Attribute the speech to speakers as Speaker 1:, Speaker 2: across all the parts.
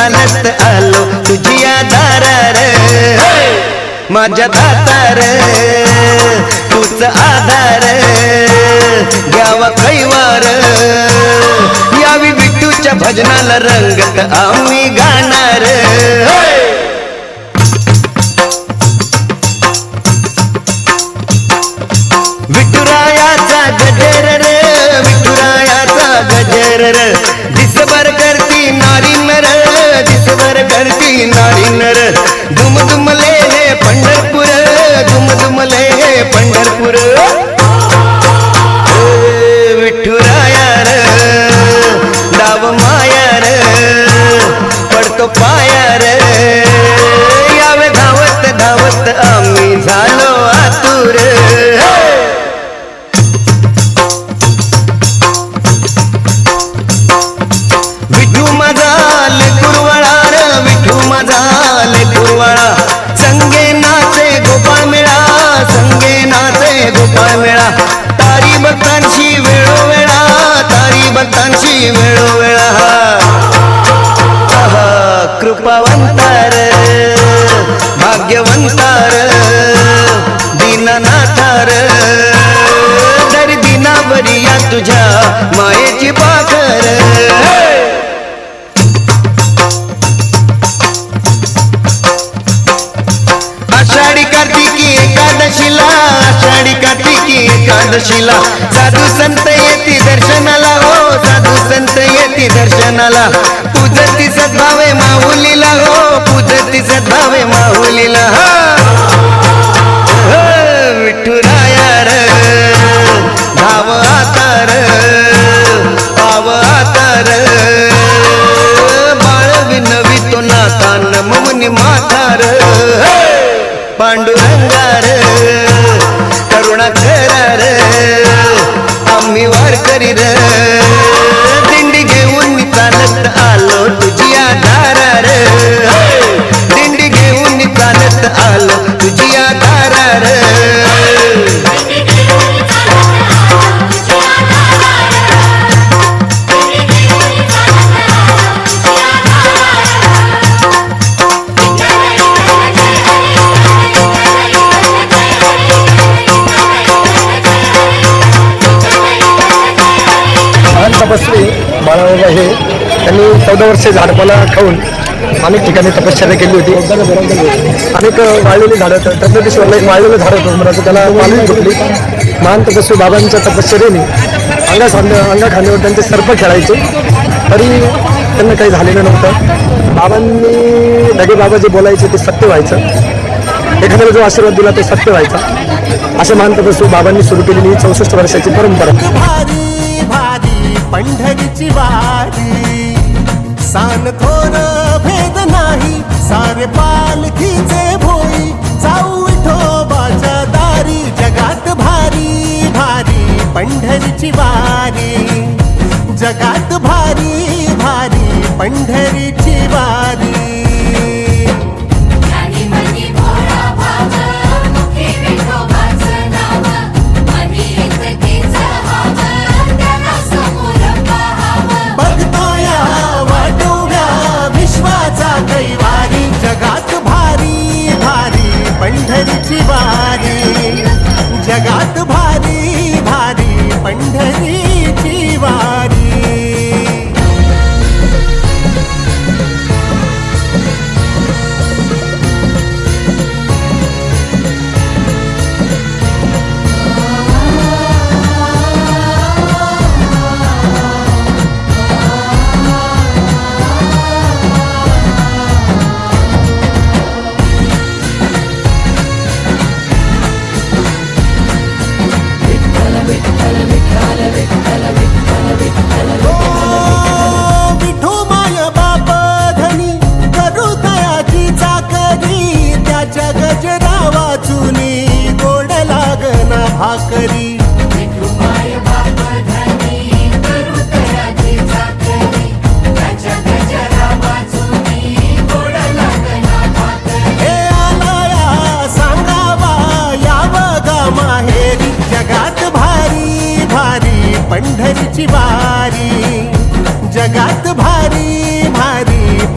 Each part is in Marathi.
Speaker 1: दुकानात आलो तुझी दारार माझ्या दातार तूच आधार घ्यावा कैवार. यावी विठूच्या भजनाला रंगत आम्ही गाणार. विठुरायाचा गजर ನಾಡಿನರ ದುಮದುಮಲೆ ಪಂಡರ್ಪುರ ದುಮದುಮಲೆ ಪಂಡರ್ಪುರ ವಿಠುರಾಯಾರ ದಾವ ಮಾಯಾರ ಪಡ್ತೋ ಪಾಯ कार्तिकी एकादशीला आषाढी कार्तिकी एकादशीला. साधू संत येती दर्शनाला हो साधू संत येती दर्शनाला. पूजती सद्भावे माहुलीला हो पूजती सद्भावे माहुलीला हो!
Speaker 2: चौदा वर्षे झाडपाला खाऊन अनेक ठिकाणी तपश्चर्या केली होती. अनेक वाळलेली झाडं त्र्यंबकेश्वरला एक वाळलेलं झाड होतं. म्हणजे उमराचं त्याला पालवी फुटली महान तपस्वी बाबांच्या तपश्चर्याने अंगा सांग अंगा खांद्यावर त्यांचे सर्प खेळायचे. तरी त्यांना काही झालेलं नव्हतं. बाबांनी ढगे बाबा जे बोलायचे ते सत्य व्हायचं. एखाद्याला जो आशीर्वाद दिला तो सत्य व्हायचा. अशा महान तपस्वी बाबांनी सुरू केलेली चौसष्ट वर्षाची परंपरा.
Speaker 3: पंढरीची वारी. सान थोर भेद नाही सारे पालखीचे भोई जाऊ विठोबाच्या दारी जगात भारी भारी पंढरीची वारी. जगात भारी भारी पंढरीची वारी.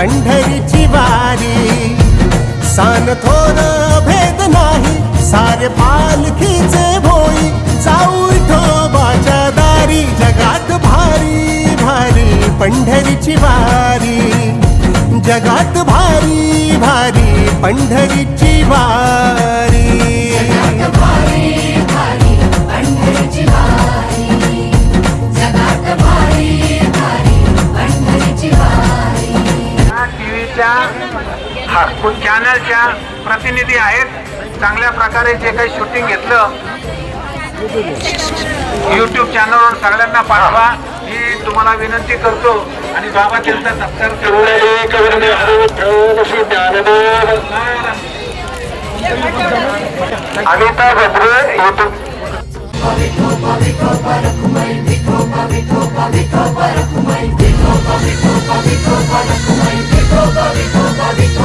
Speaker 3: पंढरीची वारी. सान थोर भेद नाही सारे पालखीचे भोई. जाऊ विठोबाच्या दारी जगात भारी भारी पंढरीची वारी. जगात भारी भारी पंढरीची वारी.
Speaker 4: चॅनलच्या प्रतिनिधी आहेत चांगल्या प्रकारे जे काही शूटिंग घेतलं यूट्यूब चॅनलवर सगळ्यांना पाठवा ही तुम्हाला विनंती करतो आणि बाबा त्यांचा सत्कार अनिता भद्रे यूट्यूब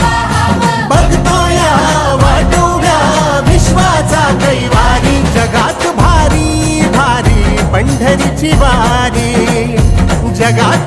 Speaker 5: पाहावं.
Speaker 3: बघतोया वाटोव्या विश्वाचा कैवारी जगात भारी भारी पंढरीची वारी. जगात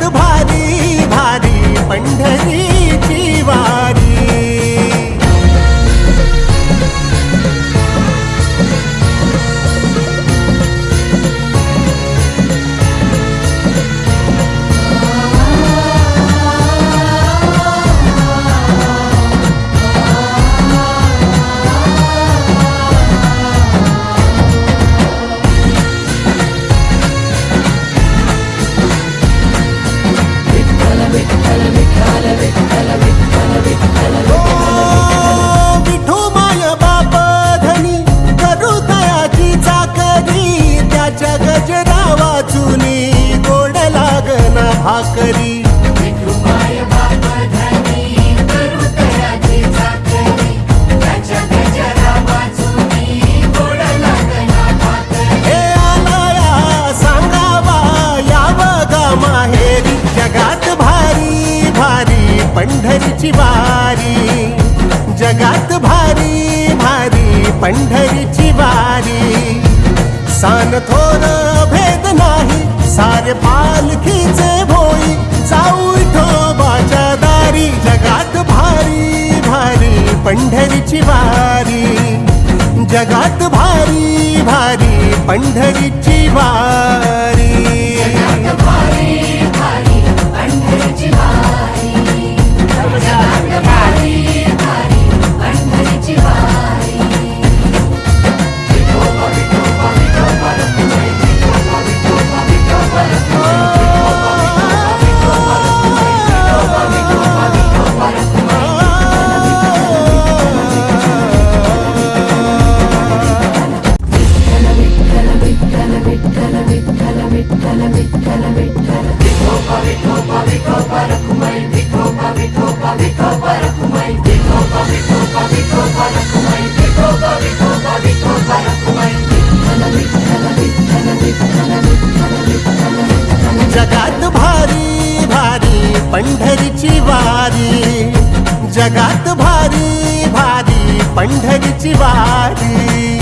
Speaker 3: पंढरीची वारी जगात भारी भारी पंढरीची वारी. सान थोर भेद नाही सारे पालखीचे भोई. जाऊ विठोबाच्या दारी जगात भारी भारी पंढरीची वारी. जगात भारी भारी पंढरीची वारी.
Speaker 5: जगात भारी जगात भारी भारी पंढरीची वारी.
Speaker 3: जगात भारी भारी पंढरीची वारी.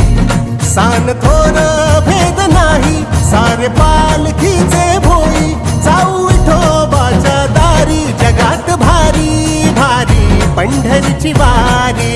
Speaker 3: सान थोर भेद नाही सारे पालखीचे भोई. जाऊ विठोबाच्या दारी. जगात भारी भारी पंढरीची वारी.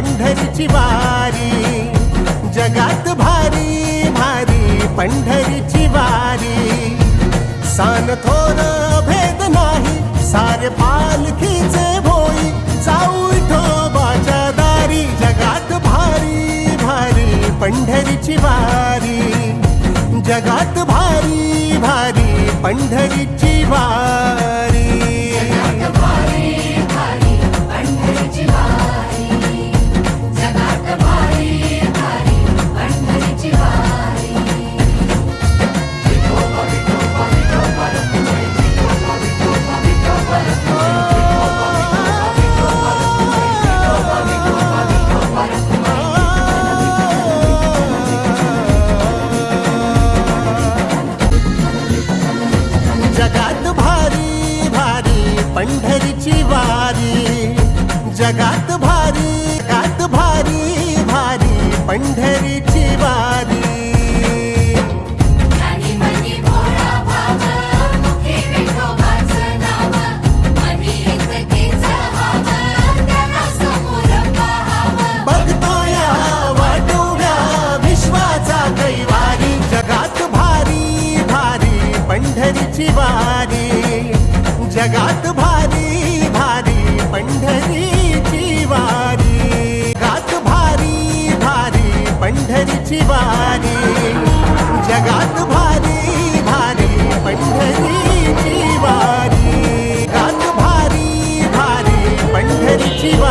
Speaker 3: पंढरीची वारी. जगात भारी भारी पंढरीची वारी. सान थोर भेद नाही सारे पालखीचे भोई जाऊ ठोबाच्या दारी. जगात भारी भारी पंढरीची वारी. जगात भारी भारी पंढरीची वारी. पंढरीची वारी जगात भारी भारी पंढरीची वारी गात भारी भारी पंढरीची वारी